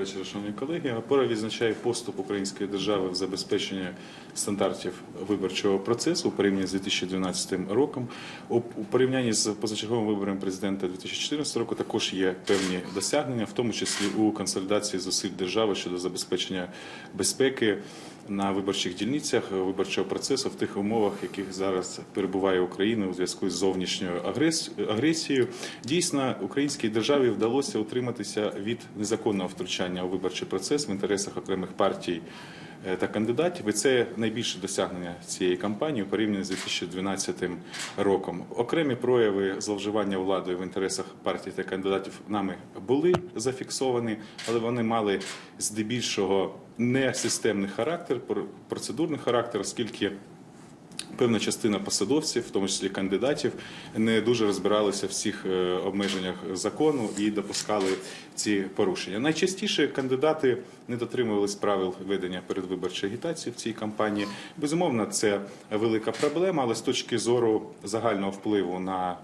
Вечора, шановні колеги, опора відзначає поступ української держави в забезпеченні стандартів виборчого процесу у порівнянні з 2012 роком. У порівнянні з позачерговим вибором президента 2014 року також є певні досягнення, в тому числі у консолідації зусиль держави щодо забезпечення безпеки на виборчих дільницях виборчого процесу в тих умовах, яких зараз перебуває Україна у зв'язку з зовнішньою агресією. Дійсно, українській державі вдалося утриматися від незаконного втручання у виборчий процес в інтересах окремих партій е, та кандидатів. І це найбільше досягнення цієї кампанії у порівнянні з 2012 роком. Окремі прояви зловживання владою в інтересах партій та кандидатів нами були зафіксовані, але вони мали здебільшого не системний характер, пр- процедурний характер, оскільки Певна частина посадовців, в тому числі кандидатів, не дуже розбиралися в всіх е, обмеженнях закону і допускали ці порушення. Найчастіше кандидати не дотримувались правил ведення передвиборчої агітації в цій кампанії. Безумовно, це велика проблема, але з точки зору загального впливу на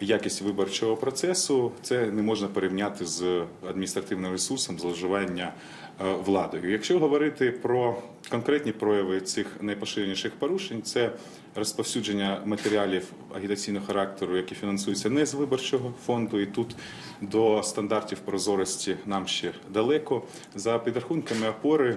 якість виборчого процесу це не можна порівняти з адміністративним ресурсом зловживання е, владою. Якщо говорити про конкретні прояви цих найпоширеніших порушень, це розповсюдження матеріалів агітаційного характеру, які фінансуються не з виборчого фонду, і тут до стандартів прозорості нам ще далеко. За підрахунками опори.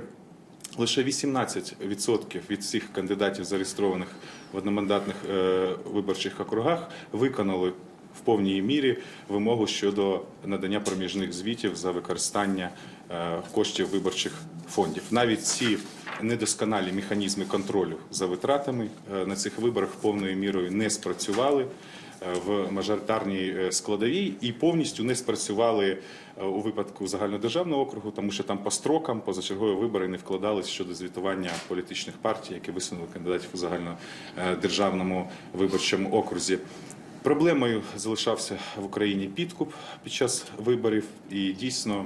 Лише 18% від всіх кандидатів, зареєстрованих в одномандатних е, виборчих округах, виконали в повній мірі вимогу щодо надання проміжних звітів за використання е, коштів виборчих фондів. Навіть ці недосконалі механізми контролю за витратами е, на цих виборах повною мірою не спрацювали е, в мажоритарній складовій і повністю не спрацювали у випадку загальнодержавного округу, тому що там по строкам позачергові вибори не вкладались щодо звітування політичних партій, які висунули кандидатів у загальнодержавному виборчому окрузі. Проблемою залишався в Україні підкуп під час виборів, і дійсно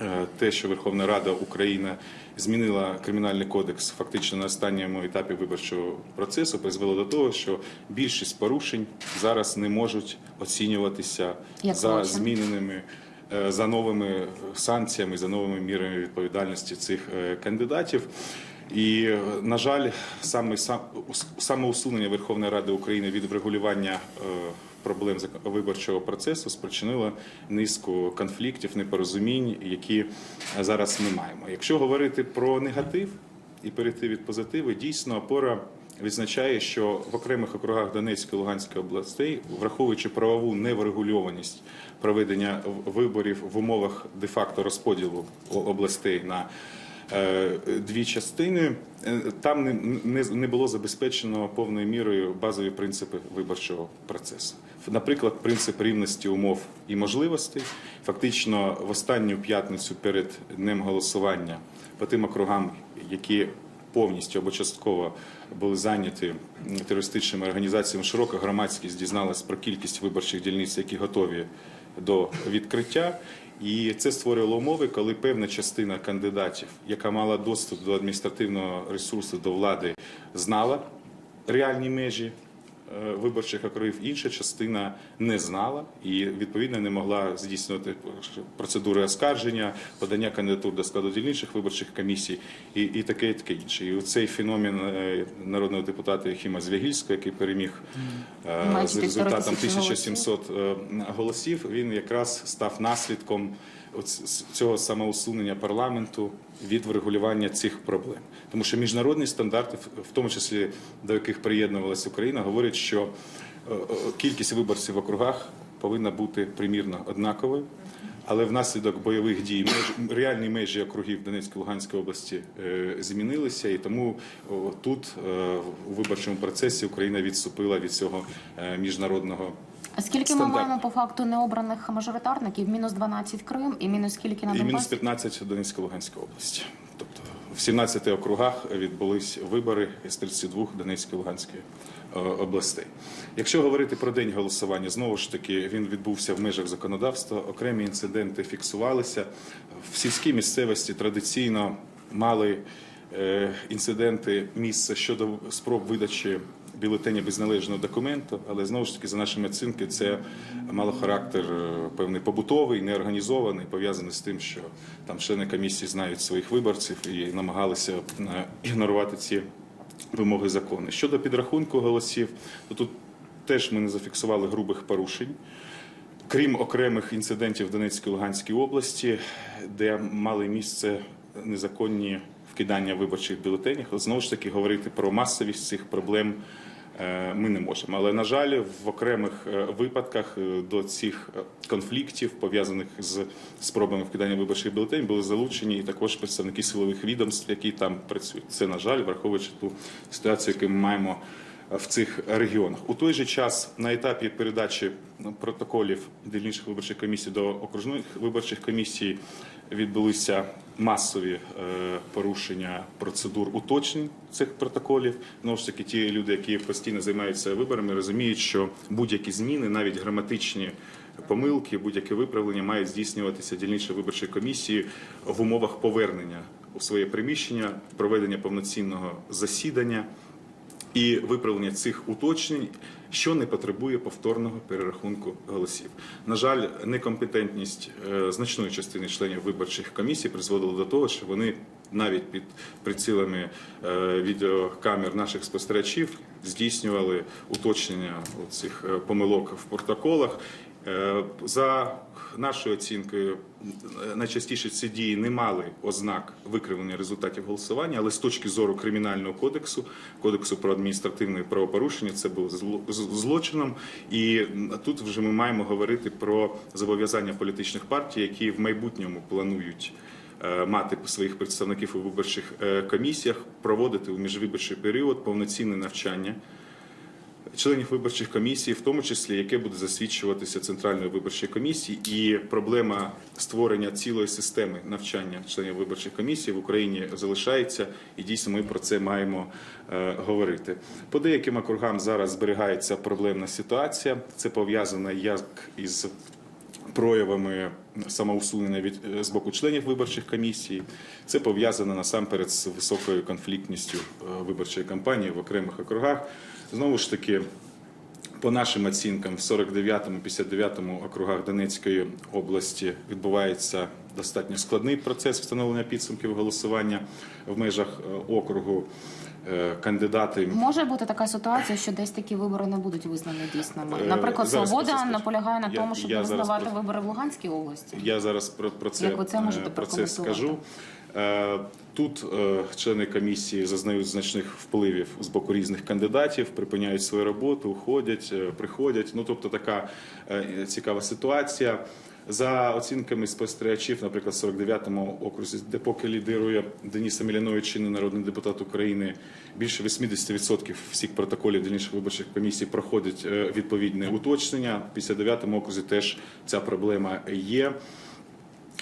Е, те, що Верховна Рада України змінила кримінальний кодекс фактично на останньому етапі виборчого процесу, призвело до того, що більшість порушень зараз не можуть оцінюватися Як за злочин. зміненими. е, За новими санкціями, за новими мірами відповідальності цих е, кандидатів, і на жаль, саме сам самоусунення Верховної Ради України від врегулювання е, проблем виборчого процесу спричинило низку конфліктів, непорозумінь, які зараз ми маємо. Якщо говорити про негатив і перейти від позитиву, дійсно опора відзначає, що в окремих округах Донецької та Луганської областей, враховуючи правову неврегульованість проведення виборів в умовах де-факто розподілу областей на дві частини. Е, Там не було забезпечено повною мірою базові принципи виборчого процесу. Наприклад, принцип рівності умов і можливостей. Фактично, в останню п'ятницю перед днем голосування по тим округам, які повністю або частково були зайняті терористичними організаціями, широка громадськість дізналась про кількість виборчих дільниць, які готові до відкриття. І це створило умови, коли певна частина кандидатів, яка мала доступ до адміністративного ресурсу до влади, знала реальні межі виборчих округів, інша частина не знала і відповідно не могла здійснювати процедури оскарження, подання кандидатур до складу дільничних виборчих комісій і, і таке, і таке інше. І цей феномен е, народного депутата Єхіма Звягільського, який переміг е, з результатом тисячі голосів. 1700 е, голосів, він якраз став наслідком цього самоусунення парламенту від врегулювання цих проблем. Тому що міжнародні стандарти, в- тому числі до яких приєднувалася Україна, говорять, що е, е, кількість виборців в округах повинна бути примірно однаковою. Але внаслідок бойових дій меж, реальні межі округів Донецької Луганської області е, змінилися, і тому тут е, у виборчому процесі Україна відступила від цього е, міжнародного А скільки ми маємо по факту необраних мажоритарників? Мінус 12 Крим і мінус скільки на і мінус Донбасі? 15 в Донецької Луганської області. Тобто в 17 округах відбулись вибори з 32 Донецької Луганської областей. Якщо говорити про день голосування, знову ж таки він відбувся в межах законодавства. Окремі інциденти фіксувалися в сільській місцевості. Традиційно мали е, інциденти місце щодо спроб видачі бюлетені без належного документу, але знову ж таки, за нашими оцінки, це мало характер е, певний побутовий, неорганізований, пов'язаний з тим, що там члени комісії знають своїх виборців і намагалися е, ігнорувати ці вимоги закону. Щодо підрахунку голосів, то тут теж ми не зафіксували грубих порушень. Крім окремих інцидентів в Донецькій Луганській області, де мали місце незаконні вкидання виборчих бюлетенів, знову ж таки говорити про масовість цих проблем ми не можемо. Але на жаль, в окремих е, випадках е, до цих е, конфліктів, пов'язаних з спробами вкидання виборчих бюлетенів, були залучені і також представники силових відомств, які там працюють. Це на жаль, враховуючи ту ситуацію, яку ми маємо в цих регіонах. У той же час на етапі передачі протоколів дільничних виборчих комісій до окружних виборчих комісій відбулися масові е, порушення процедур уточнень цих протоколів. Знову ж таки, ті люди, які постійно займаються виборами, розуміють, що будь-які зміни, навіть граматичні помилки, будь-яке виправлення мають здійснюватися дільничою виборчою комісією в умовах повернення у своє приміщення, проведення повноцінного засідання і виправлення цих уточнень, що не потребує повторного перерахунку голосів. На жаль, некомпетентність е, значної частини членів виборчих комісій призводила до того, що вони навіть під прицілами е, відеокамер наших спостерігачів здійснювали уточнення цих помилок в протоколах. Е, За нашою оцінкою, найчастіше ці дії не мали ознак викривлення результатів голосування, але з точки зору кримінального кодексу, кодексу про адміністративне правопорушення, це було злочином. І тут вже ми маємо говорити про зобов'язання політичних партій, які в майбутньому планують. е, Мати своїх представників у виборчих е, комісіях, проводити у міжвиборчий період повноцінне навчання членів виборчих комісій, в тому числі яке буде засвідчуватися центральною виборчою комісією, і проблема створення цілої системи навчання членів виборчих комісій в Україні залишається, і дійсно ми про це маємо е, говорити. По деяким округам зараз зберігається проблемна ситуація. Це пов'язано як із проявами самоусунення від е, з боку членів виборчих комісій. Це пов'язано насамперед з високою конфліктністю е, виборчої кампанії в окремих округах. Знову ж таки, по нашим оцінкам, в 49-му, 59-му округах Донецької області відбувається достатньо складний процес встановлення підсумків голосування в межах е, округу. Е, Кандидати Може бути така ситуація, що десь такі вибори не будуть визнані дійсними. Е, Наприклад, зараз Свобода наполягає на Я- тому, щоб я не визнавати про- вибори в Луганській області. Я зараз про, про це, Як ви це можете про це скажу. Е, Тут е, члени комісії зазнають значних впливів з боку різних кандидатів, припиняють свою роботу, уходять, е, приходять. Ну тобто така цікава ситуація. За оцінками спостерігачів, наприклад, в 49-му окрузі, де поки лідирує Деніс Амілянович, чинний народний депутат України, більше 80% всіх протоколів дільничних виборчих комісій проходять відповідне уточнення. В 59-му окрузі теж ця проблема є.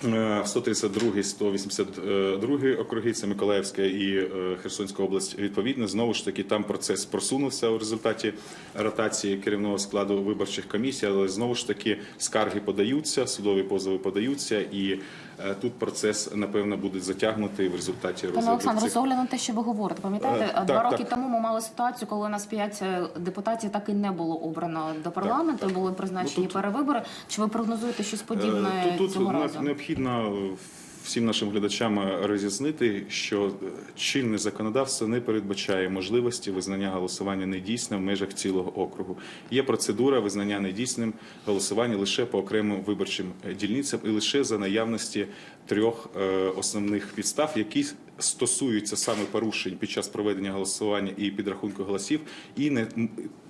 Е, 132, 182 округи, це Миколаївська і е, Херсонська область. Відповідно, знову ж таки, там процес просунувся у результаті ротації керівного складу виборчих комісій, але знову ж таки скарги подаються, судові позови подаються, і е, тут процес напевно буде затягнутий в результаті Пане розгляду Олександре, цих огляду на те, що ви говорите, пам'ятаєте, Е, так, два роки так. тому ми мали ситуацію, коли у нас п'ять е, депутатів так і не було обрано до парламенту, були призначені Ну, тут- перевибори. Чи ви прогнозуєте щось подібне Е, Тут, цього тут разу? необхідно всім нашим глядачам роз'яснити, що чинне законодавство не передбачає можливості визнання голосування недійсним в межах цілого округу. Є процедура визнання недійсним голосування лише по окремим виборчим е, дільницям і лише за наявності трьох е, основних підстав, які стосуються саме порушень під час проведення голосування і підрахунку голосів, і не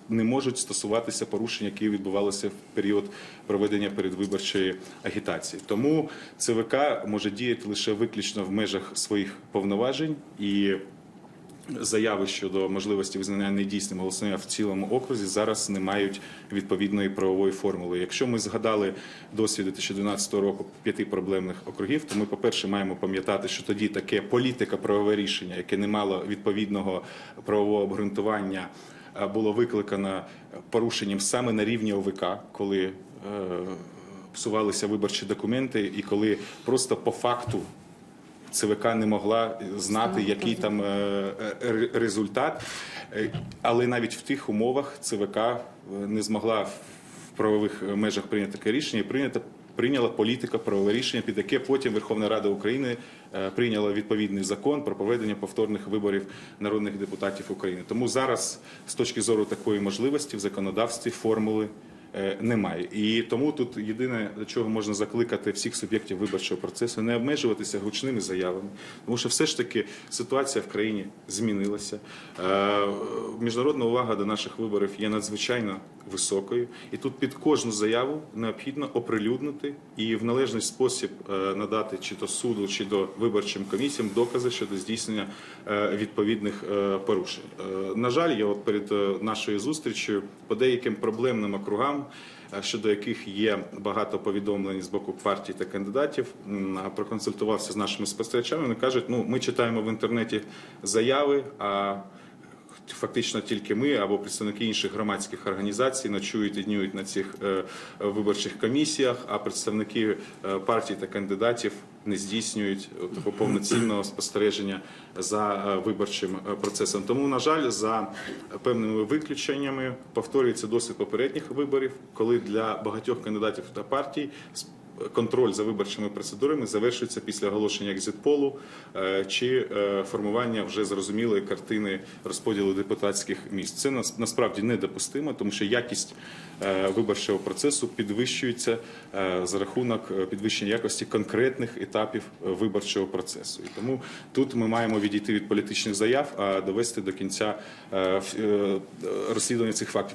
не можуть стосуватися порушень, які відбувалися в період проведення передвиборчої агітації. Тому ЦВК може діяти лише виключно в межах своїх повноважень і. Заяви щодо можливості визнання недійсним голосування в цілому окрузі зараз не мають відповідної правової формули. Якщо ми згадали досвід 2012 року п'яти проблемних округів, то ми, по-перше, маємо пам'ятати, що тоді таке політика правове рішення, яке не мало відповідного правового обґрунтування, було викликано порушенням саме на рівні ОВК, коли е, псувалися виборчі документи, і коли просто по факту ЦВК не могла знати, який там е, е, ре- результат. Е, Але навіть в тих умовах ЦВК е, не змогла в правових межах прийняти таке рішення і прийнято. Прийняла політика правове рішення, під яке потім Верховна Рада України е, прийняла відповідний закон про проведення повторних виборів народних депутатів України. Тому зараз, з точки зору такої можливості, в законодавстві формули е, немає. І тому тут єдине, до чого можна закликати всіх суб'єктів виборчого процесу, не обмежуватися гучними заявами, тому що все ж таки ситуація в країні змінилася. Е, Міжнародна увага до наших виборів є надзвичайно високою, і тут під кожну заяву необхідно оприлюднити і в належний спосіб е, надати чи то суду, чи до виборчим комісіям докази щодо здійснення е, відповідних е, порушень. На жаль, я от перед нашою зустрічю по деяким проблемним округам. Щодо яких є багато повідомлень з боку партій та кандидатів, проконсультувався з нашими спостерігачами. Вони кажуть, ну ми читаємо в інтернеті заяви, а фактично тільки ми або представники інших громадських організацій ночують і днюють на цих е, виборчих комісіях, а представники е, партій та кандидатів не здійснюють такого повноцінного спостереження за е, виборчим процесом. Тому, на жаль, за певними виключеннями повторюється досвід попередніх виборів, коли для багатьох кандидатів та партій контроль за виборчими процедурами завершується після оголошення екзитполу е, чи е, формування вже зрозумілої картини розподілу депутатських місць. Це насправді недопустимо, тому що якість е, виборчого процесу підвищується за рахунок підвищення якості конкретних етапів виборчого процесу. І тому тут ми маємо відійти від політичних заяв, а довести до кінця розслідування цих фактів.